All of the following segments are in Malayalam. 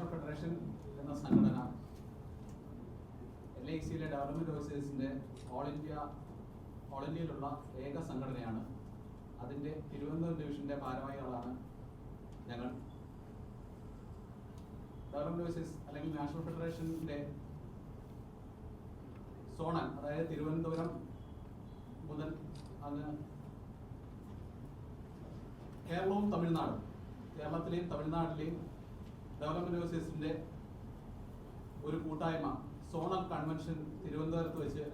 നാഷണൽ ഫെഡറേഷൻ എന്ന സംഘടന എൽ ഐ സിയിലെ ഡെവലപ്മെന്റ് ഓഫീസേഴ്സിന്റെ ഓൾ ഇന്ത്യ ഓൾ ഇന്ത്യയിലുള്ള ഏക സംഘടനയാണ്. അതിന്റെ തിരുവനന്തപുരം ഡിവിഷന്റെ ഭാരവാഹികളാണ് ഞങ്ങൾ. ഡെവലപ്മെന്റ് ഓഫീസേഴ്സ് അല്ലെങ്കിൽ നാഷണൽ ഫെഡറേഷന്റെ സോണൽ അതായത് തിരുവനന്തപുരം മുതൽ അങ്ങ് കേരളവും തമിഴ്നാടും. കേരളത്തിലെയും തമിഴ്നാട്ടിലെയും ഡെവലപ്മെന്റ് ഓഫീസേഴ്സിന്റെ ഒരു കൂട്ടായ്മ സോണൽ കൺവെൻഷൻ തിരുവനന്തപുരത്ത് വെച്ച്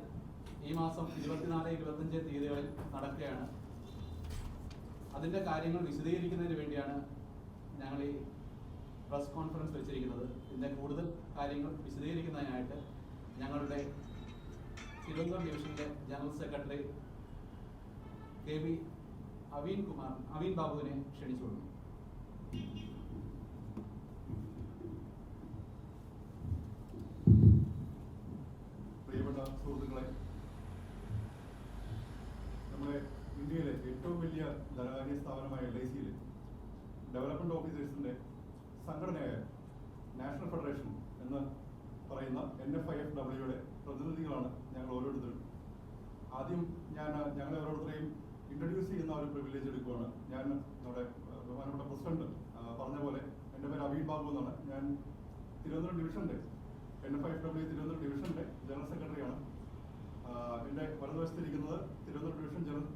ഈ മാസം ഇരുപത്തിനാല് ഇരുപത്തഞ്ച് തീയതികളിൽ നടക്കുകയാണ്. അതിന്റെ കാര്യങ്ങൾ വിശദീകരിക്കുന്നതിന് വേണ്ടിയാണ് ഞങ്ങൾ ഈ പ്രസ് കോൺഫറൻസ് വെച്ചിരിക്കുന്നത്. ഇതിന്റെ കൂടുതൽ കാര്യങ്ങൾ വിശദീകരിക്കുന്നതിനായിട്ട് ഞങ്ങളുടെ തിരുവനന്തപുരം ഡിവിഷന്റെ general secretary K V Aveen Kumar Aveen ബാബുവിനെ ക്ഷണിച്ചുകൊള്ളുന്നു പ്രിയപ്പെട്ട സുഹൃത്തുക്കളെ നമ്മുടെ ഇന്ത്യയിലെ ഏറ്റവും വലിയ ധനകാര്യ സ്ഥാപനമായ എൽ ഐ സിയിൽ ഡെവലപ്മെന്റ് ഓഫീസേഴ്സിന്റെ സംഘടനയായ നാഷണൽ ഫെഡറേഷൻ എന്ന് പറയുന്ന എൻ എഫ് ഐ എഫ് ഡബ്ല്യുയുടെ പ്രതിനിധികളാണ് ഞങ്ങൾ ഓരോരുത്തരും. ആദ്യം ഞാൻ ഞങ്ങളെ ഓരോരുത്തരെയും ഇൻട്രൊഡ്യൂസ് ചെയ്യുന്ന ഒരു പ്രിവിലേജ് എടുക്കുകയാണ് ഞാൻ നമ്മുടെ ബഹുമാനപ്പെട്ട പ്രസിഡന്റ് പറഞ്ഞ പോലെ എന്റെ പേര് അബീൻ ബാബു എന്നാണ്. ഞാൻ തിരുവനന്തപുരം ഡിവിഷന്റെ N F I F W Thiruvananthapuram ഡിവിഷന്റെ ജനറൽ സെക്രട്ടറിയാണ് എന്റെ വലതുവശത്തിരിക്കുന്നത് Thiruvananthapuram division general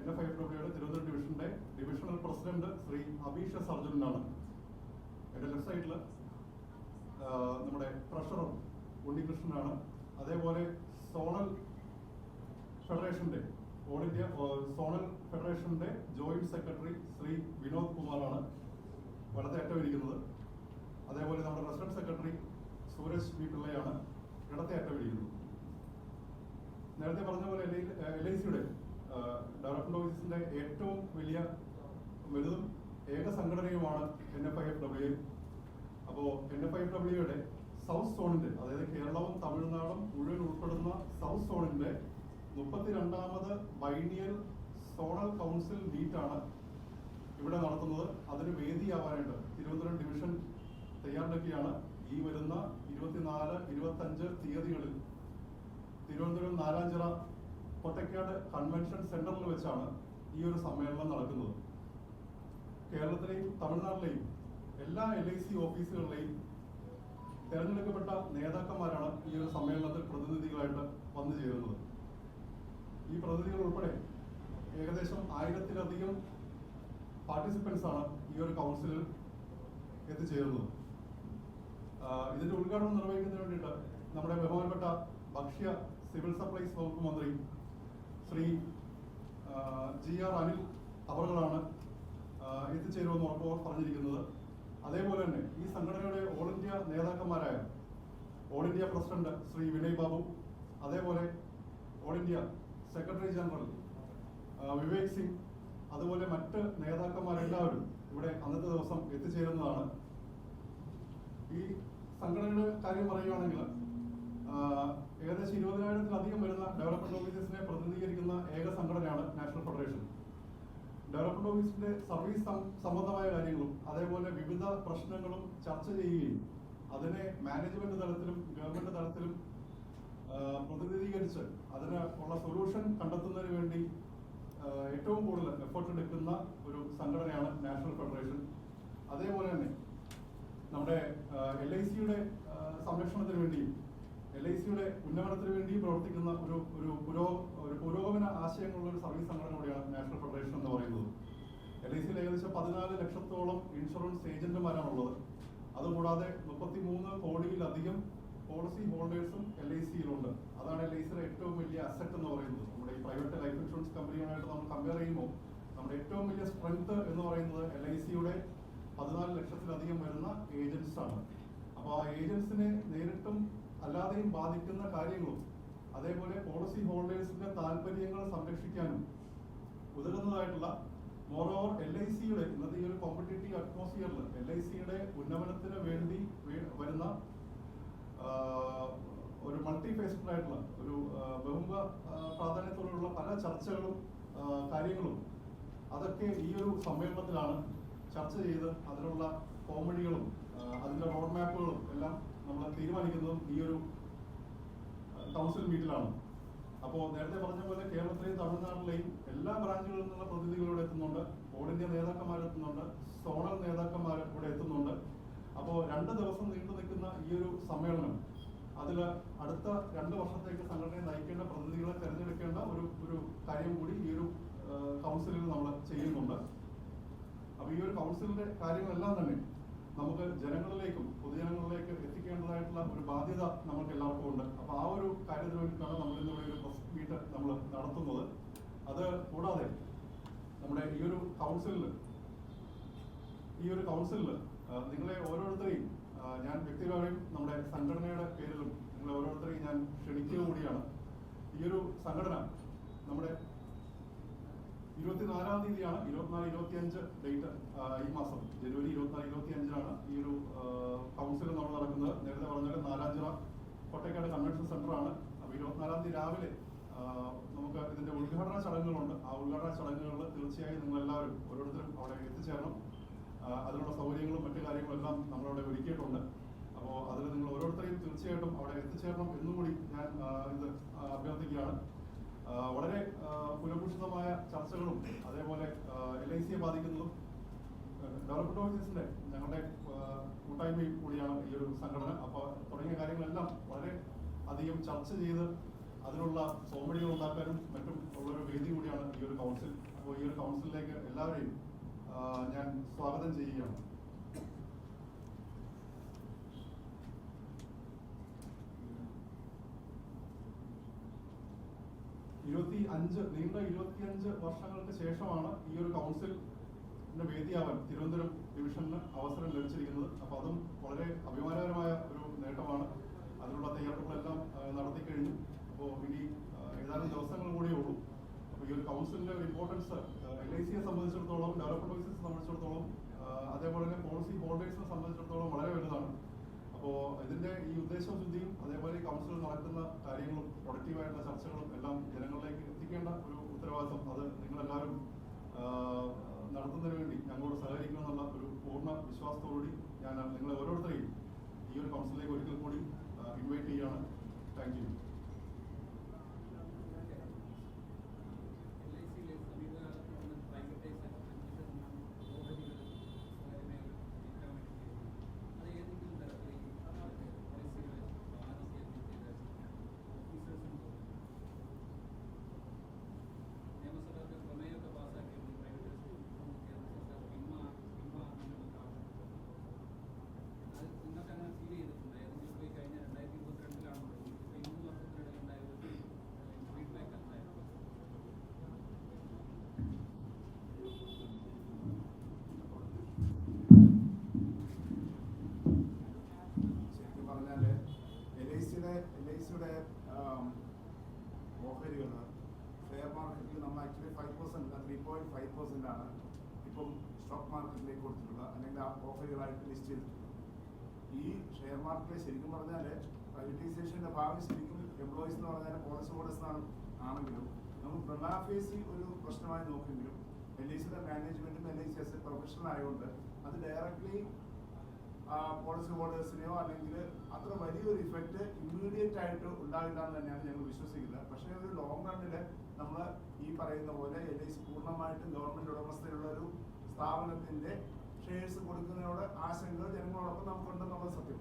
N F I ട്രോഫിയുടെ Thiruvananthapuram ഡിവിഷന്റെ ഡിവിഷണൽ പ്രസിഡന്റ് ശ്രീ അബീഷ സർജുനാണ്. എന്റെ ലെഫ്റ്റ് സൈഡിൽ നമ്മുടെ ട്രഷറർ ഉണ്ണികൃഷ്ണനാണ്. അതേപോലെ സോണൽ ഫെഡറേഷന്റെ ഓൾ ഇന്ത്യ സോണൽ ഫെഡറേഷന്റെ ജോയിന്റ് സെക്രട്ടറി ശ്രീ വിനോദ് കുമാറാണ് വലത്തെ അറ്റം ഇരിക്കുന്നത് അതേപോലെ നമ്മുടെ റെസിഡന്റ് സെക്രട്ടറി സൂരജ് വി പിള്ളയാണ് ഇടത്തെ അറ്റം ഇരിക്കുന്നത് നേരത്തെ പറഞ്ഞ പോലെ എൽ ഐ സിയുടെ ഡെവലപ്മെന്റ് ഓഫീസിന്റെ ഏറ്റവും വലിയ വലുതും ഏക സംഘടനയുമാണ് N F I F W അപ്പോ എൻ എഫ് ഐ എഫ് ഡബ്ല്യുയുടെ സൗത്ത് സോണിന്റെ അതായത് കേരളവും തമിഴ്നാടും മുഴുവൻ ഉൾപ്പെടുന്ന സൗത്ത് സോണിന്റെ മുപ്പത്തിരണ്ടാമത് ബൈനിയൽ സോണൽ കൗൺസിൽ മീറ്റാണ് ഇവിടെ നടത്തുന്നത്. അതിന് വേദിയാവാനായിട്ട് തിരുവനന്തപുരം ഡിവിഷൻ തയ്യാറെടുക്കുകയാണ്. ഈ വരുന്ന ഇരുപത്തിനാല് ഇരുപത്തഞ്ച് തീയതികളിൽ തിരുവനന്തപുരം നാലാഞ്ചിറ കൊട്ടക്കാട് കൺവെൻഷൻ സെന്ററിൽ വെച്ചാണ് ഈ ഒരു സമ്മേളനം നടക്കുന്നത്. കേരളത്തിലെയും തമിഴ്നാട്ടിലെയും എല്ലാ എൽ ഐ സി ഓഫീസുകളിലെയും തിരഞ്ഞെടുക്കപ്പെട്ട നേതാക്കന്മാരാണ് ഈ ഒരു സമ്മേളനത്തിൽ പ്രതിനിധികളായിട്ട് വന്നു ചേരുന്നത്. ഈ പ്രതിനിധികൾ ഉൾപ്പെടെ ഏകദേശം ആയിരത്തിലധികം പാർട്ടിസിപ്പൻസ് ആണ് ഈ ഒരു കൗൺസിലിൽ എത്തിച്ചേരുന്നത്. ഇതിന്റെ ഉദ്ഘാടനം നിർവഹിക്കുന്നതിന് വേണ്ടിയിട്ട് നമ്മുടെ ബഹുമാനപ്പെട്ട ഭക്ഷ്യ സിവിൽ സപ്ലൈസ് വകുപ്പ് മന്ത്രി ശ്രീ ജി ആർ അനിൽ അവറുകളാണ് എത്തിച്ചേരുമെന്ന് ഉറപ്പ് പറഞ്ഞിരിക്കുന്നത്. അതേപോലെ തന്നെ ഈ സംഘടനയുടെ all India നേതാക്കന്മാരായ all India president Shri Vinay Babu അതേപോലെ all India secretary general Vivek Singh അതുപോലെ മറ്റ് നേതാക്കന്മാരെല്ലാവരും ഇവിടെ അന്നത്തെ ദിവസം എത്തിച്ചേരുന്നതാണ്. ഈ സംഘടനയുടെ കാര്യം പറയുകയാണെങ്കിൽ ഏകദേശം ഇരുപതിനായിരത്തിലധികം വരുന്ന ഡെവലപ്മെന്റ് ഓഫീസേഴ്സിനെ പ്രതിനിധീകരിക്കുന്ന ഏക സംഘടനയാണ് നാഷണൽ ഫെഡറേഷൻ ഡെവലപ്മെന്റ് ഓഫീസിന്റെ സർവീസ് സംബന്ധമായ കാര്യങ്ങളും അതേപോലെ വിവിധ പ്രശ്നങ്ങളും ചർച്ച ചെയ്യുകയും അതിനെ മാനേജ്മെന്റ് തലത്തിലും ഗവൺമെന്റ് തലത്തിലും പ്രതിനിധീകരിച്ച് അതിന് ഉള്ള സൊല്യൂഷൻ കണ്ടെത്തുന്നതിന് വേണ്ടി ഏറ്റവും കൂടുതൽ എഫേർട്ട് എടുക്കുന്ന ഒരു സംഘടനയാണ് നാഷണൽ ഫെഡറേഷൻ അതേപോലെ തന്നെ നമ്മുടെ എൽ ഐ സിയുടെ സംരക്ഷണത്തിന് വേണ്ടിയും എൽ ഐ സിയുടെ ഉന്നമനത്തിന് വേണ്ടി പ്രവർത്തിക്കുന്ന ഒരു ഒരു പുരോ ഒരു പുരോഗമന ആശയങ്ങളുള്ള ഒരു സർവീസ് സംഘടന കൂടിയാണ് നാഷണൽ ഫെഡറേഷൻ എന്ന് പറയുന്നത്. എൽ ഐ സിയിൽ ഏകദേശം പതിനാല് ലക്ഷത്തോളം ഇൻഷുറൻസ് ഏജന്റുമാരാണ് ഉള്ളത് അതുകൂടാതെ മുപ്പത്തി മൂന്ന് കോടിയിലധികം പോളിസി ഹോൾഡേഴ്സും എൽ ഐ സിയിലുണ്ട് അതാണ് എൽ ഐ സിയുടെ ഏറ്റവും വലിയ അസറ്റ് എന്ന് പറയുന്നത്. നമ്മുടെ ഈ പ്രൈവറ്റ് ലൈഫ് ഇൻഷുറൻസ് കമ്പനിയുമായിട്ട് നമ്മൾ കമ്പയർ ചെയ്യുമ്പോൾ നമ്മുടെ ഏറ്റവും വലിയ സ്ട്രെങ്ത് എന്ന് പറയുന്നത് എൽ ഐ സിയുടെ പതിനാല് ലക്ഷത്തിലധികം വരുന്ന ഏജൻസാണ് അപ്പോൾ ആ ഏജൻസിനെ നേരിട്ടും അല്ലാതെയും ബാധിക്കുന്ന കാര്യങ്ങളും അതേപോലെ പോളിസി ഹോൾഡേഴ്സിന്റെ താല്പര്യങ്ങൾ സംരക്ഷിക്കാനും ഉതകുന്നതായിട്ടുള്ള മോറോവർ എൽ ഐ സിയുടെ ഇന്നത്തെ ഈ ഒരു കോമ്പറ്റേറ്റീവ് അറ്റ്മോസ്ഫിയറിൽ എൽ ഐ സിയുടെ ഉന്നമനത്തിന് വേണ്ടി വരുന്ന ഒരു മൾട്ടി ആയിട്ടുള്ള ഒരു ബഹുമുഖ പ്രാധാന്യത്തോടുള്ള പല ചർച്ചകളും കാര്യങ്ങളും അതൊക്കെ ഈ ഒരു സമ്മേളനത്തിലാണ് ചർച്ച ചെയ്ത് അതിനുള്ള കോമഡികളും അതിന്റെ റോഡ് മാപ്പുകളും എല്ലാം നമ്മൾ തീരുമാനിക്കുന്നതും ഈ ഒരു കൗൺസിൽ മീറ്റിലാണ് അപ്പോൾ നേരത്തെ പറഞ്ഞ പോലെ കേരളത്തിലെയും തമിഴ്നാട്ടിലെയും എല്ലാ ബ്രാഞ്ചുകളിൽ നിന്നുള്ള പ്രതിനിധികൾ എത്തുന്നുണ്ട്. ഇന്ത്യ നേതാക്കന്മാരെത്തുന്നുണ്ട് സോണൽ നേതാക്കന്മാർ ഇവിടെ എത്തുന്നുണ്ട്. അപ്പോൾ രണ്ട് ദിവസം നീണ്ടു നിൽക്കുന്ന ഈ ഒരു സമ്മേളനം അതിൽ അടുത്ത രണ്ട് വർഷത്തേക്ക് സംഘടനയെ നയിക്കേണ്ട പ്രതിനിധികളെ തിരഞ്ഞെടുക്കേണ്ട ഒരു ഒരു കാര്യം കൂടി ഈ ഒരു കൗൺസിലിൽ നമ്മൾ ചെയ്യുന്നുണ്ട്. അപ്പോൾ ഈ ഒരു കൗൺസിലിന്റെ കാര്യങ്ങളെല്ലാം തന്നെ നമുക്ക് ജനങ്ങളിലേക്കും പൊതുജനങ്ങളിലേക്ക് എത്തിക്കേണ്ടതായിട്ടുള്ള ഒരു ബാധ്യത നമുക്ക് എല്ലാവർക്കും ഉണ്ട്. അപ്പൊ ആ ഒരു കാര്യത്തിന് വേണ്ടിയിട്ടാണ് നമ്മൾ ഇന്നിവിടെ ഒരു പ്രസ് മീറ്റ് നമ്മൾ നടത്തുന്നത്. അത് കൂടാതെ നമ്മുടെ ഈ ഒരു കൗൺസിലിൽ ഈ ഒരു കൗൺസിലിൽ നിങ്ങളെ ഓരോരുത്തരെയും ഞാൻ വ്യക്തിപരമായും നമ്മുടെ സംഘടനയുടെ പേരിലും നിങ്ങളെ ഓരോരുത്തരെയും ഞാൻ ക്ഷണിക്കുക കൂടിയാണ്. ഈ ഒരു സംഘടന നമ്മുടെ ഇരുപത്തിനാലാം തീയതിയാണ് ഇരുപത്തിനാല് ഇരുപത്തിയഞ്ച് ഡേറ്റ് ഈ മാസം ജനുവരി ഇരുപത്തിനാല് ഇരുപത്തി അഞ്ചിനാണ് ഈ ഒരു കൗൺസിൽ നമ്മൾ നടക്കുന്നത്. നേരത്തെ പറഞ്ഞാൽ നാലാഞ്ചിറ കോട്ടയ്ക്കാട് കൺവെൻഷൻ സെന്റർ ആണ്. അപ്പൊ ഇരുപത്തിനാലാം തീയതി രാവിലെ നമുക്ക് ഇതിന്റെ ഉദ്ഘാടന ചടങ്ങുകളുണ്ട്. ആ ഉദ്ഘാടന ചടങ്ങുകളിൽ തീർച്ചയായും നിങ്ങൾ എല്ലാവരും ഓരോരുത്തരും അവിടെ എത്തിച്ചേരണം. അതിനുള്ള സൗകര്യങ്ങളും മറ്റു കാര്യങ്ങളും എല്ലാം നമ്മളവിടെ ഒരുക്കിയിട്ടുണ്ട്. അപ്പോൾ അതിൽ നിങ്ങൾ ഓരോരുത്തരെയും തീർച്ചയായിട്ടും അവിടെ എത്തിച്ചേരണം എന്നുകൂടി ഞാൻ ഇത് അഭ്യർത്ഥിക്കുകയാണ്. വളരെ കുലഭൂഷിതമായ ചർച്ചകളും അതേപോലെ എൽ ഐ സിയെ ബാധിക്കുന്നതും ഡെവലപ്മെന്റ് ഓഫീസിന്റെ ഞങ്ങളുടെ കൂട്ടായ്മ കൂടിയാണ് ഈ ഒരു സംഘടന. അപ്പോൾ തുടങ്ങിയ കാര്യങ്ങളെല്ലാം വളരെ അധികം ചർച്ച ചെയ്ത് അതിനുള്ള സോമഡികൾ ഉണ്ടാക്കാനും മറ്റും ഉള്ളൊരു വേദി കൂടിയാണ് ഈ ഒരു കൗൺസിൽ. അപ്പോൾ ഈ ഒരു കൗൺസിലിലേക്ക് എല്ലാവരെയും ഞാൻ സ്വാഗതം ചെയ്യുകയാണ്. ഇരുപത്തി അഞ്ച് നീണ്ട ഇരുപത്തിയഞ്ച് വർഷങ്ങൾക്ക് ശേഷമാണ് ഈ ഒരു കൗൺസിലിന്റെ വേദിയാവാൻ തിരുവനന്തപുരം ഡിവിഷന് അവസരം ലഭിച്ചിരിക്കുന്നത്. അപ്പൊ അതും വളരെ അഭിമാനകരമായ ഒരു നേട്ടമാണ്. അതിനുള്ള തയ്യാറെടുപ്പുകളെല്ലാം നടത്തി കഴിഞ്ഞു. അപ്പോൾ ഇനി ഏതാനും ദിവസങ്ങൾ കൂടിയേ ഉള്ളൂ. അപ്പോൾ ഈ ഒരു കൗൺസിലിന്റെ ഒരു ഇമ്പോർട്ടൻസ് എൽ ഐ സിയെ സംബന്ധിച്ചിടത്തോളം ഡെവലപ്മെന്റ് ഓഫീസിനെ സംബന്ധിച്ചിടത്തോളം അതേപോലെ തന്നെ പോളിസി ഹോൾഡേഴ്സിനെ സംബന്ധിച്ചിടത്തോളം വളരെ വലുതാണ്. അപ്പോൾ ഇതിന്റെ ഈ ഉദ്ദേശശുദ്ധിയും അതേപോലെ ഈ കൗൺസിലിൽ നടക്കുന്ന കാര്യങ്ങളും പ്രൊഡക്റ്റീവായിട്ടുള്ള ചർച്ചകളും എല്ലാം ജനങ്ങളിലേക്ക് എത്തിക്കേണ്ട ഒരു ഉത്തരവാദിത്വം അത് നിങ്ങളെല്ലാവരും നടത്തുന്നതിന് വേണ്ടി ഞങ്ങളോട് സഹകരിക്കുമെന്നുള്ള ഒരു പൂർണ വിശ്വാസത്തോടുകൂടി ഞാൻ നിങ്ങളെ ഓരോരുത്തരെയും ഈ ഒരു കൗൺസിലിലേക്ക് ഒരിക്കൽ കൂടി ഇൻവൈറ്റ് ചെയ്യുകയാണ് താങ്ക് യു ശരിക്കും പറഞ്ഞാൽ എൽ ഐ സിയുടെ എൽ ഐ സിയുടെ ഓഹരികൾ ഷെയർ മാർക്കറ്റിൽ നമ്മൾ actually five percent three point five percent ആണ് ഇപ്പം സ്റ്റോക്ക് മാർക്കറ്റിലേക്ക് കൊടുത്തിട്ടുള്ളത്. അല്ലെങ്കിൽ ആ ഓഫറുകളായിട്ട് ലിസ്റ്റ് ചെയ്തിട്ടുള്ളത്. ഈ ഷെയർ മാർക്കറ്റ് ശരിക്കും പറഞ്ഞാൽ പ്രൈവറ്റൈസേഷന്റെ ഭാഗം ശരിക്കും എംപ്ലോയീസ് എന്ന് പറഞ്ഞാൽ പോളിസി ആണ് ആണെങ്കിലും നമുക്ക് പ്രൊണാഫേസി ഒരു പ്രശ്നമായി നോക്കുമെങ്കിലും എൽ ഐ സിയുടെ മാനേജ്മെന്റും L I C S professional ആയതുകൊണ്ട് അത് ഡയറക്ട്ലി പോളിസി ഹോൾഡേഴ്സിനെയോ അല്ലെങ്കിൽ അത്ര വലിയൊരു ഇഫക്റ്റ് ഇമ്മീഡിയറ്റ് ആയിട്ട് ഉണ്ടാകില്ല എന്ന് തന്നെയാണ് ഞങ്ങൾ വിശ്വസിക്കുന്നത്. പക്ഷേ ഒരു ലോങ് റണ്ണിൽ നമ്മൾ ഈ പറയുന്ന പോലെ എൽ ഐ സി പൂർണമായിട്ടും ഗവൺമെന്റ് ഉടമസ്ഥയിലുള്ള ഒരു സ്ഥാപനത്തിന്റെ ഷെയർസ് കൊടുക്കുന്നതിനോട് ആശങ്കകൾ ജനങ്ങളോടൊപ്പം നമുക്കുണ്ടെന്നുള്ളത് സത്യം.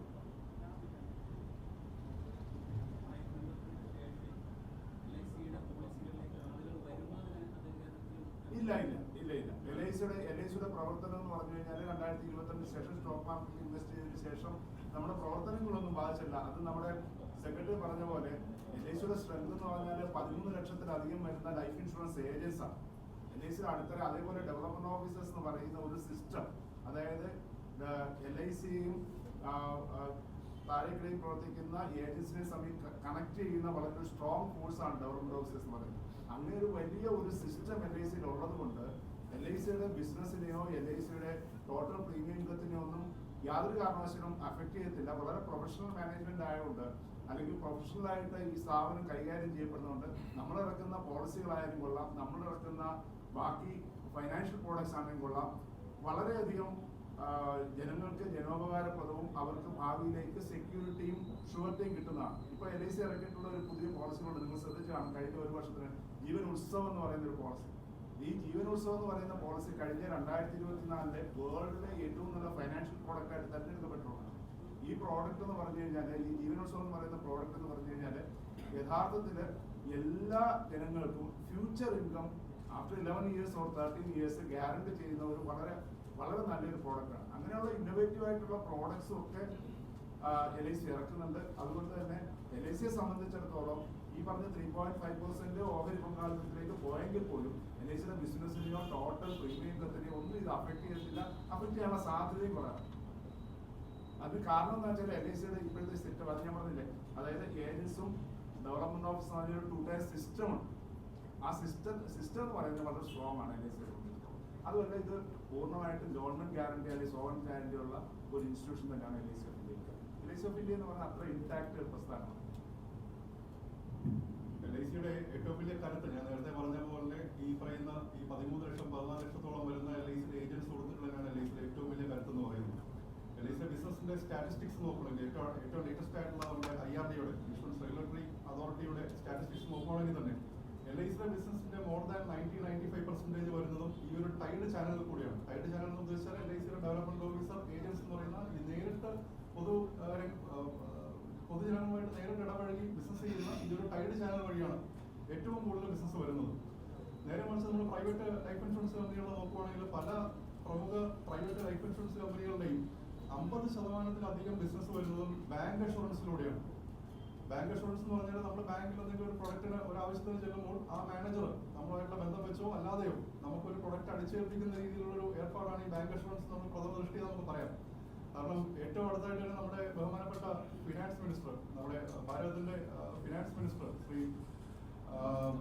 ഇല്ല ഇല്ല ഇല്ല ഇല്ല. എൽ ഐ സിയുടെ എൽ ഐ സിയുടെ പ്രവർത്തനം എന്ന് പറഞ്ഞു കഴിഞ്ഞാൽ രണ്ടായിരത്തി ഇരുപത്തിരണ്ടിന് ശേഷം സ്റ്റോക്ക് മാർക്കറ്റ് ഇൻവെസ്റ്റ് ചെയ്തതിനു ശേഷം നമ്മുടെ പ്രവർത്തനങ്ങളൊന്നും ബാധിച്ചില്ല അത് നമ്മുടെ സെക്രട്ടറി പറഞ്ഞ പോലെ എൽ ഐ സിയുടെ സ്ട്രെങ്ത് എന്ന് പറഞ്ഞാൽ പതിമൂന്ന് ലക്ഷത്തിലധികം വരുന്ന ലൈഫ് ഇൻഷുറൻസ് ഏജൻസ് ആണ്. എൽ ഐ സിയുടെ അടുത്തറ അതേപോലെ ഡെവലപ്മെന്റ് ഓഫീസേഴ്സ് എന്ന് പറയുന്ന ഒരു സിസ്റ്റം അതായത് എൽ ഐ സിയും താഴേക്കിടയിൽ പ്രവർത്തിക്കുന്ന ഏജൻസിനെ തമ്മിൽ കണക്ട് ചെയ്യുന്ന വളരെ സ്ട്രോങ് ഫോഴ്സ് ആണ് ഡെവലപ്മെന്റ് ഓഫീസേഴ്സ് എന്ന് പറയുന്നത്. അങ്ങനെ ഒരു വലിയ ഒരു സിസ്റ്റം എൽ ഐ സിയിൽ ഉള്ളത് കൊണ്ട് എൽ ഐ സിയുടെ ബിസിനസ്സിനെയോ എൽ ഐ സിയുടെ ടോട്ടൽ പ്രീമിയം ഇൻകത്തിനെയോ ഒന്നും യാതൊരു കാരണവശാലും അഫക്ട് ചെയ്യത്തില്ല. വളരെ പ്രൊഫഷണൽ മാനേജ്മെന്റ് ആയതുകൊണ്ട് അല്ലെങ്കിൽ പ്രൊഫഷണൽ ആയിട്ട് ഈ സ്ഥാപനം കൈകാര്യം ചെയ്യപ്പെടുന്നതുകൊണ്ട് നമ്മൾ ഇറക്കുന്ന പോളിസികളായാലും കൊള്ളാം. നമ്മൾ ഇറക്കുന്ന ബാക്കി ഫൈനാൻഷ്യൽ പ്രോഡക്ട്സ് ആണെങ്കിലും കൊള്ളാം. വളരെയധികം ജനങ്ങൾക്ക് ജനോപകാരപ്രദവും അവർക്ക് ഭാവിയിലേക്ക് സെക്യൂരിറ്റിയും ഷുവർട്ടിയും കിട്ടുന്നതാണ്. ഇപ്പൊ എൽ ഐ സി ഇറക്കിയിട്ടുള്ള ഒരു പുതിയ പോളിസികളുണ്ട് നിങ്ങൾ ശ്രദ്ധിച്ചാണ് കഴിഞ്ഞ ഒരു വർഷത്തിന് ജീവൻ ഉത്സവം എന്ന് പറയുന്ന ഒരു പോളിസി ഈ ജീവൻ ഉത്സവം എന്ന് പറയുന്ന പോളിസി കഴിഞ്ഞ രണ്ടായിരത്തി ഇരുപത്തിനാലിലെ വേൾഡിലെ ഏറ്റവും നല്ല ഫൈനാൻഷ്യൽ പ്രോഡക്റ്റ് ആയിട്ട് തെരഞ്ഞെടുക്കപ്പെട്ടുള്ളതാണ് ഈ പ്രോഡക്റ്റ് എന്ന് പറഞ്ഞു കഴിഞ്ഞാൽ ഈ ജീവനോത്സവം എന്ന് പറയുന്ന പ്രോഡക്റ്റ് എന്ന് പറഞ്ഞു കഴിഞ്ഞാൽ യഥാർത്ഥത്തിൽ എല്ലാ ജനങ്ങൾക്കും future income after eleven years or thirteen years guarantee ചെയ്യുന്ന ഒരു വളരെ വളരെ നല്ലൊരു പ്രോഡക്റ്റാണ് അങ്ങനെയുള്ള ഇന്നോവേറ്റീവ് ആയിട്ടുള്ള പ്രോഡക്ട്സും ഒക്കെ എൽ ഐ സി ഇറക്കുന്നുണ്ട്. അതുകൊണ്ട് തന്നെ എൽ ഐ സിയെ സംബന്ധിച്ചിടത്തോളം ഈ പറഞ്ഞ ത്രീ പോയിന്റ് ഫൈവ് പെർസെന്റ് ഓഹരി പങ്കാളിത്തത്തിലേക്ക് പോയെങ്കിൽ പോലും എൽ ഐ സിയുടെ ബിസിനസ്സിനെയോ ടോട്ടൽ പ്രീമിയം ഒന്നും ഇത് അഫക്ട് ചെയ്യത്തില്ല. അഫക്ട് ചെയ്യാനുള്ള സാധ്യതയും കുറവാണ്. അത് കാരണം എന്താ വെച്ചാൽ എൽ ഐ സിയുടെ ഇപ്പോഴത്തെ സിസ്റ്റം അത് ഞാൻ പറഞ്ഞില്ലേ? അതായത് ഏജൻസും ഡെവലപ്മെന്റ് ഓഫീസ് ഒരു ടു ടയർ സിസ്റ്റം ഉണ്ട്. ആ സിസ്റ്റം സിസ്റ്റം എന്ന് പറയുന്നത് വളരെ സ്ട്രോങ് ആണ് എൽ ഐ സിയെ അതുമല്ല ഇത് പൂർണമായിട്ടും ഗവൺമെന്റ് ഗ്യാരണ്ടി അല്ലെങ്കിൽ സോവൻ ഗ്യാരണ്ടി ഉള്ള ഒരു ഇൻസ്റ്റിറ്റ്യൂഷൻ തന്നെയാണ് L I C of India L I C of India എന്ന് പറഞ്ഞാൽ അത്ര ഇൻടാക്ട് പ്രസ്ഥാനമാണ്. എൽ ഐ സിയുടെ ഏറ്റവും വലിയ കരുത്ത് ഞാൻ നേരത്തെ പറഞ്ഞ പോലെ ഈ പറയുന്ന ഈ പതിമൂന്ന് ലക്ഷം പതിനാല് ലക്ഷത്തോളം വരുന്ന എൽ ഐ സിയുടെ ഏജൻസ് കൊടുത്തിട്ടുള്ളതാണ് എൽ ഐ സിയുടെ ഏറ്റവും വലിയ കരുത്ത് എന്ന് പറയുന്നത് എൽ ഐ സിയുടെ ബിസിനസിന്റെ സ്റ്റാറ്റിസ്റ്റിക്സ് നോക്കുകയാണെങ്കിൽ ഏറ്റവും ഏറ്റവും ലേറ്റസ്റ്റ് ആയിട്ടുള്ള നമ്മുടെ ഐ ആർ ഡിയുടെ ഇൻഷുറൻസ് റെഗുലേറ്ററി അതോറിറ്റിയുടെ സ്റ്റാറ്റിസ്റ്റിക്സ് നോക്കുകയാണെങ്കിൽ തന്നെ എൽ ഐ സിയുടെ ബിസിനസിന്റെ more than ninety ninety five percentage വരുന്നതും ഈ ഒരു ടൈഡ് ചാനൽ കൂടിയാണ്. ടൈഡ് ചാനൽ എന്ന് ഉദ്ദേശിച്ചാൽ എൽ ഐ സിയുടെ ഡെവലപ്മെന്റ് ഓഫീസർ ഏജൻസ് എന്ന് പറയുന്ന ഈ നേരിട്ട് പൊതു പൊതുജനങ്ങളുമായിട്ട് നേരിട്ട് ഇടപഴകി ബിസിനസ് ചെയ്യുന്ന ഈ ഒരു ടൈഡ് ചാനൽ വഴിയാണ് ഏറ്റവും കൂടുതൽ ബിസിനസ് വരുന്നത്. നേരെ മറിച്ച് നമ്മൾ പ്രൈവറ്റ് ലൈഫ് ഇൻഷുറൻസ് കമ്പനികൾ നോക്കുവാണെങ്കിൽ പല പ്രമുഖ പ്രൈവറ്റ് ലൈഫ് ഇൻഷുറൻസ് കമ്പനികളുടെയും അമ്പത് ശതമാനത്തിലധികം ബിസിനസ് വരുന്നതും ബാങ്ക് അഷുറൻസിലൂടെയാണ് ബാങ്ക് അഷുറൻസ് എന്ന് പറഞ്ഞാൽ നമ്മൾ ബാങ്കിൽ എന്തെങ്കിലും ഒരു പ്രൊഡക്റ്റിന് ഒരു ആവശ്യത്തിന് ചെല്ലുമ്പോൾ ആ മാനേജർ നമ്മളുമായിട്ടുള്ള ബന്ധം വെച്ചോ അല്ലാതെയോ നമുക്കൊരു പ്രൊഡക്റ്റ് അടിച്ചേൽപ്പിക്കുന്ന രീതിയിലുള്ള ഒരു ഏർപ്പാടാണ് ഈ ബാങ്ക് അഷുറൻസ് നമ്മൾ പ്രഥമ ദൃഷ്ടി നമുക്ക് പറയാം. കാരണം ഏറ്റവും അടുത്തായിട്ട് തന്നെ നമ്മുടെ ബഹുമാനപ്പെട്ട ഫിനാൻസ് മിനിസ്റ്റർ നമ്മുടെ ഭാരതത്തിന്റെ ഫിനാൻസ് മിനിസ്റ്റർ ശ്രീ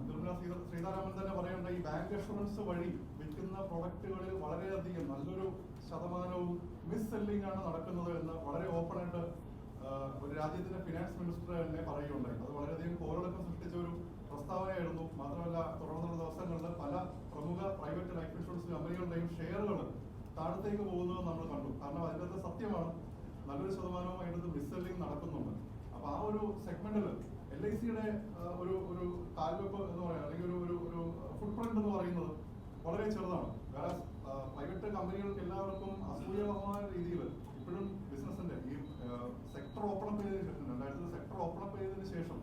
നിർമ്മല സീത- സീതാരാമൻ തന്നെ പറയേണ്ട ഈ ബാങ്ക് അഷുറൻസ് വഴി വിൽക്കുന്ന പ്രൊഡക്റ്റുകളിൽ വളരെയധികം നല്ലൊരു ശതമാനവും മിസ് സെല്ലിംഗ് ആണ് നടക്കുന്നത് എന്ന് വളരെ ഓപ്പൺ ആയിട്ട് ഒരു രാജ്യത്തിന്റെ ഫിനാൻസ് മിനിസ്റ്റർ തന്നെ പറയുകയുണ്ടായി. അത് വളരെയധികം കോളിളക്കം സൃഷ്ടിച്ച ഒരു പ്രസ്താവനയായിരുന്നു. മാത്രമല്ല തുടർന്നുള്ള ദിവസങ്ങളിൽ പല പ്രമുഖ പ്രൈവറ്റ് ലൈഫ് ഇൻഷുറൻസ് കമ്പനികളുടെയും ഷെയറുകൾ താഴത്തേക്ക് പോകുന്നത് നമ്മൾ കണ്ടു. കാരണം അതിന്റെ സത്യമാണ് നല്ലൊരു ശതമാനവും അതിന്റെ മിസ് സെല്ലിംഗ് നടക്കുന്നുണ്ട്. അപ്പൊ ആ ഒരു സെഗ്മെന്റിൽ എൽ ഐ സിയുടെ ഒരു ഒരു താൽവെപ്പ് എന്ന് പറയാം അല്ലെങ്കിൽ ഒരു ഒരു ഫുട് പ്രിന്റ് എന്ന് പറയുന്നത് വളരെ ചെറുതാണ്. വേറെ പ്രൈവറ്റ് കമ്പനികൾക്ക് എല്ലാവർക്കും അസൂയകരമായ രീതിയിൽ ഇപ്പോഴും ബിസിനസിന്റെ ഈ സെക്ടർ ഓപ്പൺ അപ്പ് ചെയ്തതിനു ശേഷം രണ്ടായിരത്തി സെക്ടർ ഓപ്പൺ അപ്പ് ചെയ്തതിനു ശേഷം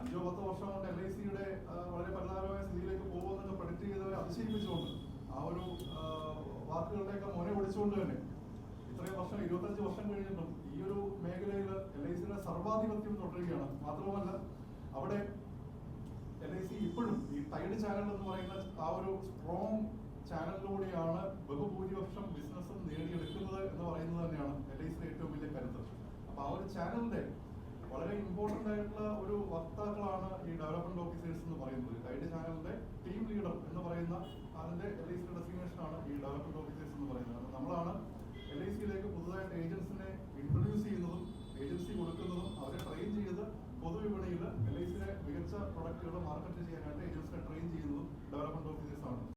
അഞ്ചോ പത്തോ വർഷം കൊണ്ട് എൽ ഐ സിയുടെ വളരെ പരിതാപമായ സ്ഥിതിയിലേക്ക് പോകുമെന്നൊക്കെ പ്രഡിക്റ്റ് ചെയ്തവരെ അതിശയിപ്പിച്ചുകൊണ്ട് ആ ഒരു വാക്കുകളുടെയൊക്കെ മുന ഒടിച്ചുകൊണ്ട് തന്നെ ഇത്രയും വർഷം ഇരുപത്തഞ്ച് വർഷം കഴിഞ്ഞിട്ടും ഈ ഒരു മേഖലയിൽ എൽ ഐ സിയുടെ സർവാധിപത്യം തുടരുകയാണ്. മാത്രവുമല്ല അവിടെ എൽ ഐ സി ഇപ്പോഴും ഈ ടൈഡ് ചാനൽ എന്ന് പറയുന്ന ആ ഒരു സ്ട്രോങ് ചാനലിലൂടെയാണ് ബഹുഭൂരിപക്ഷം ബിസിനസ്സും നേടിയെടുക്കുന്നത് എന്ന് പറയുന്നത് തന്നെയാണ് എൽ ഏറ്റവും വലിയ കരുത്ത്. അപ്പൊ ആ ഒരു ചാനലിന്റെ വളരെ ഇമ്പോർട്ടന്റ് ആയിട്ടുള്ള ഒരു വക്താക്കളാണ് ഈ ഡെവലപ്മെന്റ് ഓഫീസേഴ്സ് എന്ന് പറയുന്നത്. ഗൈഡ് ചാനലിന്റെ ടീം ലീഡർ എന്ന് പറയുന്ന അതിന്റെ എൽ ഐ ആണ് ഈ ഡെവലപ്മെന്റ് ഓഫീസേഴ്സ് എന്ന് പറയുന്നത്. നമ്മളാണ് എൽ ഐ സിയിലേക്ക് പുതുതായിട്ട് ഏജൻസിനെ ഇൻട്രൊഡ്യൂസ് ചെയ്യുന്നതും ഏജൻസി കൊടുക്കുന്നതും അവരെ ട്രെയിൻ ചെയ്ത് പൊതുവിപണിയിൽ എൽ ഐ സിയിലെ മികച്ച പ്രൊഡക്റ്റുകൾ മാർക്കറ്റ് ചെയ്യാനായിട്ട് ഏജൻസിനെ ട്രെയിൻ ചെയ്യുന്നതും ഡെവലപ്മെന്റ് ആണ്.